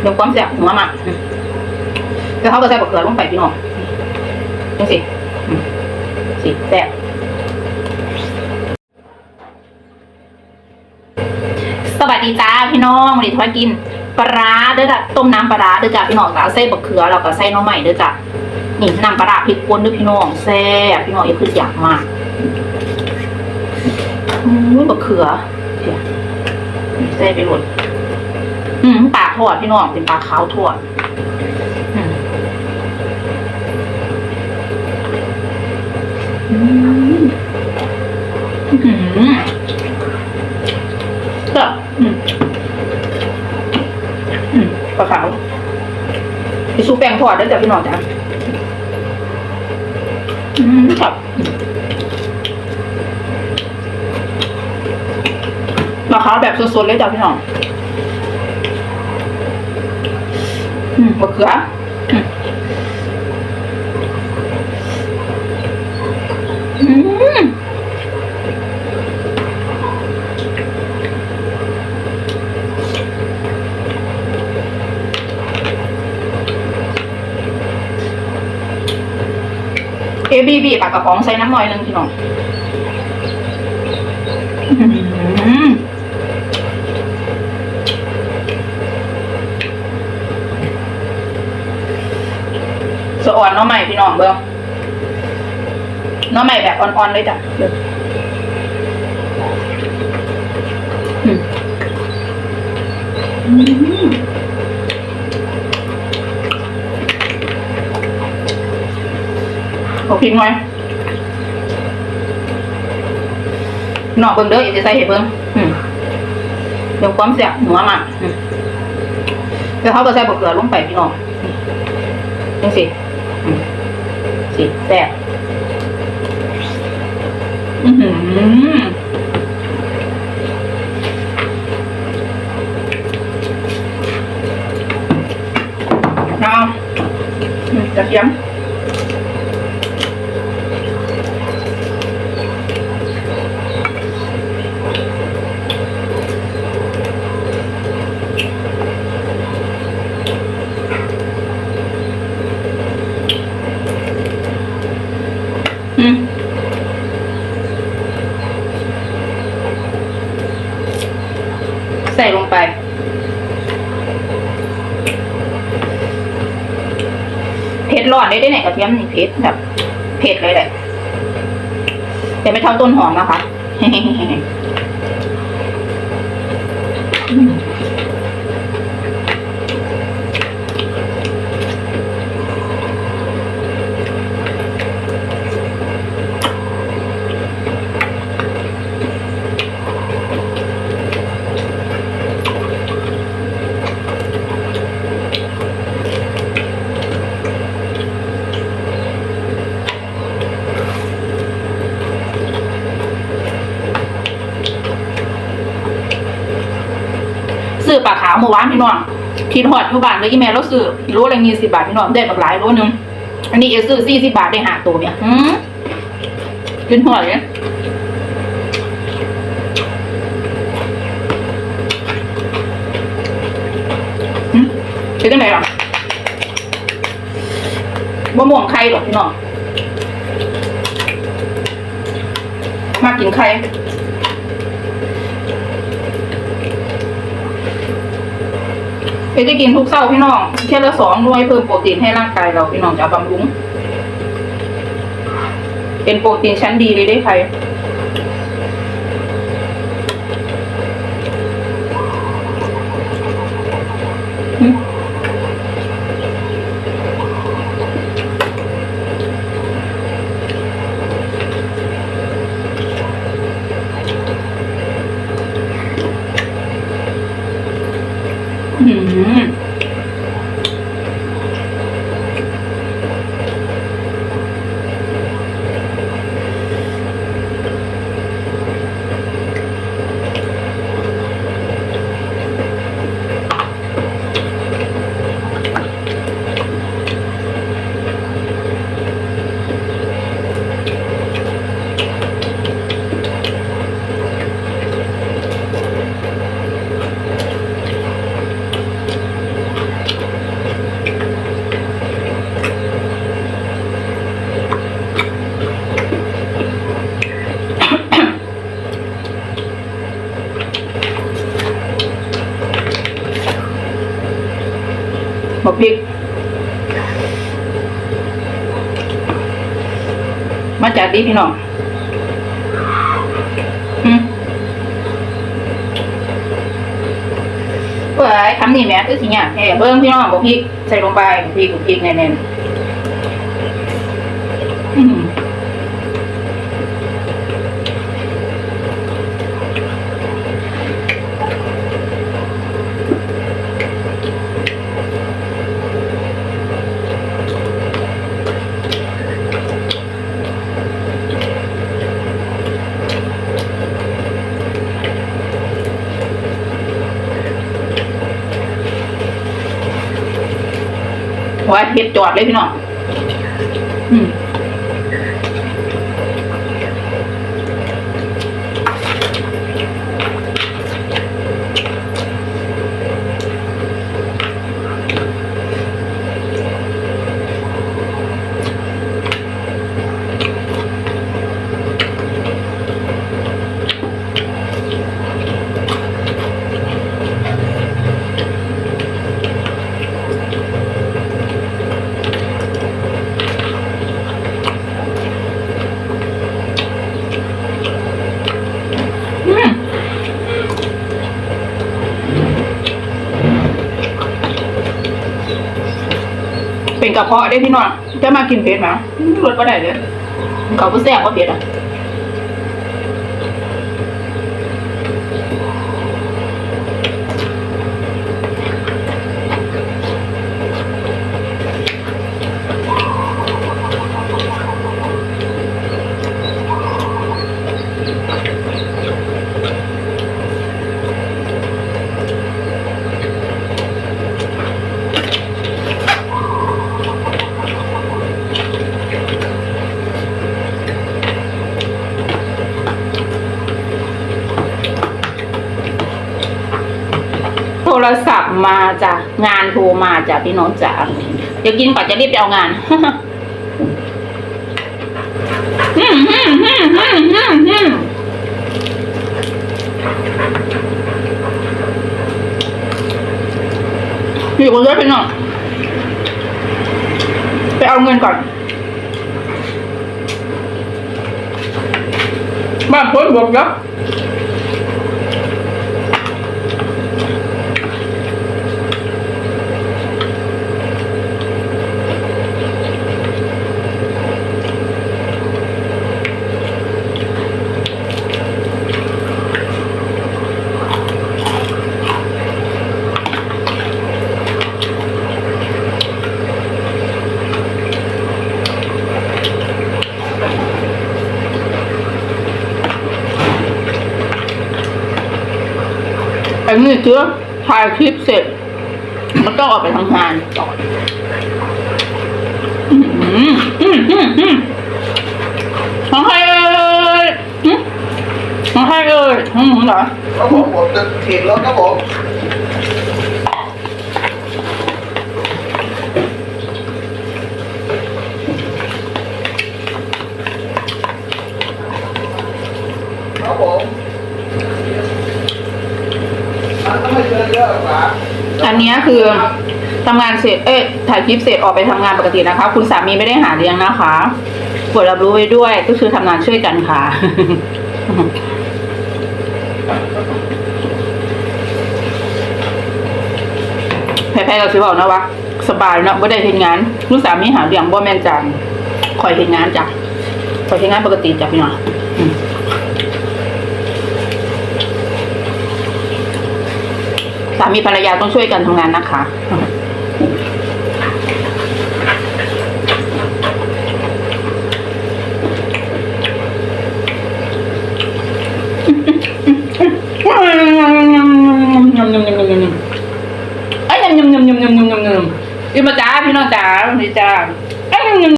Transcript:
เดี๋ยวความแซ่บหัวมันแล้วเขาก็ใส่บะเขือลงไปพี่น้องนี่สิสิแซ่บสวัสดีจ้าพี่น้องวันนี้ทอดกินปลาร้าเด้อจ้ะต้มน้ำปลาร้าเด้อจ้ะพี่น้องจ้าใส่บะเขือแล้วก็ใส่น้องใหม่เด้อจ้ะนี่น้ำปลาพริกป่นเด้อพี่น้องแซ่บพี่น้องอย่าคืออยากมากอุ้ยบะเขือเดี๋ยวใส่ไปหมด อืมปลาทอดพี่น้องเป็นปลาขาวทอดอืมอืมอืมก็อืมอืมปลาขาวพี่ซุปแป้งทอดด้วจ้ะพี่น้องจ้ะอืมครับมปลาขาวแบบสดๆเลยจ้ะพี่น้อง มะเขือเอบีบีปากกระป๋องใส่น้ำหน่อยหนึงพี่น้อง สะอ่อนน้อใหม่พี่น้องเบิ้งน้อใหม่แบบอ่อนๆเลยจ้ะอืมอืมโอเคไหมนอเบิ้งเด้ออย่าจะใส่เห็ดเบิ้งอืมเดี๋ยวความเสียหัวมันอืมแล้วเขาก็ใส่บะเขือลงไปพี่น้องจังสิ สิแซ่บอือหือเอาอืมกระเทียมอืมใส่ลงไป เผ็ดร้อนได้ได้ไหนกระเทียมนี่เผ็ดแบบเผ็ดเลยแหละแต่ไม่เท่าต้นหอมนะคะ อืมซื้อปลาขาว เมื่อวานพี่น้องที่ทอดอยู่บ้านเลยอีแม่เราซื้อรู้อะไรยี่สิบบาทพี่น้องได้แบบหลายรู้นึงอันนี้เอซื้อสี่สิบบาทได้หาตัวเนี่ยหืมกินหัวเลยหืมเป็นยังไงล่ะบ่ม่วงไข่หรอกพี่น้องมากินไข่ เพช รจะกินทุกเช้าพี่น้องเช่นละสองด้วยเพิ่มโปรตีนให้ร่างกายเราพี่น้องจะบำรุง เป็นโปรตีนชั้นดีเลยได้ใครหึอื้อหือ อ บอกพริก มาจากดีพี่น้องอืมเว้ยคำนี้แม่คือสิเนี่ยแค่เบิ้งพี่น้องบอกพริก ใส่ลงไปบอกพริกบอกพริกแน่นๆ อืมว่าเฮ็ดจอดเลยพี่น้องอืมอืม เป็นกระเพาะได้พี่น้องจะมากินเผ็ดไหมรสก็ได้เลยเขาก็แซ่บก็เผ็ดอะ รศัพท์มาจ้ะงานโทรมาจ้ะพี่น้องจ๋าเดี๋ยวกินก่อนจะรีบไปเอางานอืมอืมอืมอืมอืมอืมอยู่คนเดียวพี่น้องไปเอาเงินก่อนบ้านพ้นบวกเยอ นนี้คือถ่ายคลิปเสร็จ มันต้องออกไปทำงานต่ออืมอืมอืมอืมของใครเอ่ยหึของใครเอ่ยของหนูเหรอครับผมผมจะถีบรถครับผมครับผม อันนี้คือทำงานเสร็จ เอ้ยถ่ายคลิปเสร็จออกไปทำงานปกตินะคะ คุณสามีไม่ได้หาเลี้ยงนะคะกดรับรู้ไว้ด้วย ก็คือทำงานช่วยกันค่ะ แพ้ๆก็คือบอกนะว่าสบายเนาะไม่ได้เห็นงานคุณสามีหาเลี้ยงบ่แม่นจังคอยเห็นงานจ้ะคอยเห็นงานปกติจ้ะพี่น้องอืม สามีภรรยาต้องช่วยกันทำงานนะคะไอ้ยยำยำยำยำยำยำยำยำอีมาจ้าพี่น้องจ้าสวัสดีจ้า